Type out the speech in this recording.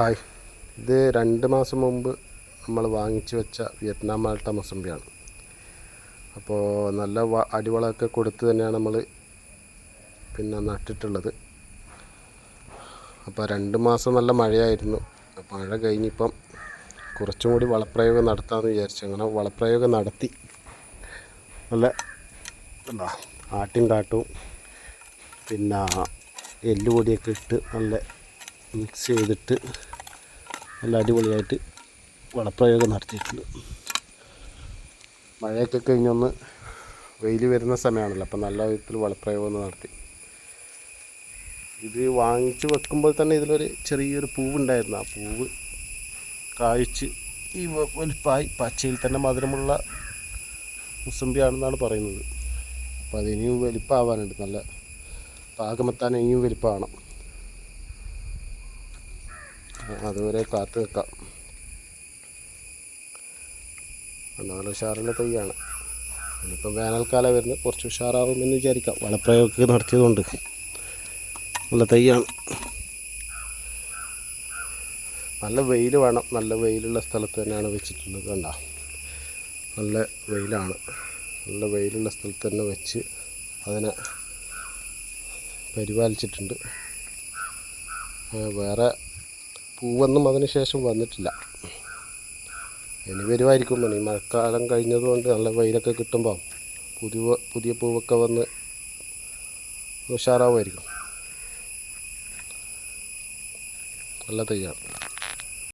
Hi. ഇത് രണ്ട് മാസം മുമ്പ് നമ്മൾ വാങ്ങിച്ചു വെച്ച വിയറ്റ്നാം മാൾട്ട മൊസമ്പിയാണ് അപ്പോൾ നല്ല അടിവളമൊക്കെ കൊടുത്ത് തന്നെയാണ് നമ്മൾ പിന്നെ നട്ടിട്ടുള്ളത്. അപ്പോൾ രണ്ട് മാസം നല്ല മഴയായിരുന്നു. മഴ കഴിഞ്ഞിപ്പം കുറച്ചും കൂടി വളപ്രയോഗം നടത്താമെന്ന് വിചാരിച്ചു. അങ്ങനെ വളപ്രയോഗം നടത്തി. നല്ല എന്താ ആട്ടിൻ കാട്ടും പിന്നെ എല്ലുപൊടിയൊക്കെ ഇട്ട് നല്ല മിക്സ് ചെയ്തിട്ട് നല്ല അടിപൊളിയായിട്ട് വളപ്രയോഗം നടത്തിയിട്ടുണ്ട്. മഴയൊക്കെ കഴിഞ്ഞൊന്ന് വെയിൽ വരുന്ന സമയമാണല്ലോ അപ്പം നല്ല വിധത്തിൽ വളപ്രയോഗം നടത്തി. ഇത് വാങ്ങിച്ച് വെക്കുമ്പോൾ തന്നെ ഇതിലൊരു ചെറിയൊരു പൂവുണ്ടായിരുന്നു. ആ പൂവ് കായ്ച്ച് ഈ വലുപ്പായി പച്ചയിൽ തന്നെ മധുരമുള്ള മുസമ്പിയാണെന്നാണ് പറയുന്നത്. അപ്പോൾ അതിനിയും വലിപ്പമാവാനുണ്ട് നല്ല പാകമെത്താൻ ഇനിയും വലിപ്പമാണ് അതുവരെ കാത്തു നിൽക്കാം. എന്നാൽ ഉഷാറുള്ള തൈയാണ് ഇനിയിപ്പം വേനൽക്കാലം വരുന്നത് കുറച്ച് ഉഷാറാവുമെന്ന് വിചാരിക്കാം. വളപ്രയോഗമൊക്കെ നടത്തിയതുകൊണ്ട് നല്ല തൈയാണ് നല്ല വെയിൽ വേണം. നല്ല വെയിലുള്ള സ്ഥലത്ത് തന്നെയാണ് വെച്ചിട്ടുള്ളത് കണ്ട? നല്ല വെയിലാണ്. നല്ല വെയിലുള്ള സ്ഥലത്ത് തന്നെ വെച്ച് അതിനെ പരിപാലിച്ചിട്ടുണ്ട്. വേറെ പൂവൊന്നും അതിനുശേഷം വന്നിട്ടില്ല. ഇനി വരുമായിരിക്കും ഈ മഴക്കാലം കഴിഞ്ഞതുകൊണ്ട് നല്ല വെയിലൊക്കെ കിട്ടുമ്പോൾ പുതിയ പുതിയ പൂവൊക്കെ വന്ന് ഉഷാറാവുമായിരിക്കും. നല്ല തൈയാണ്.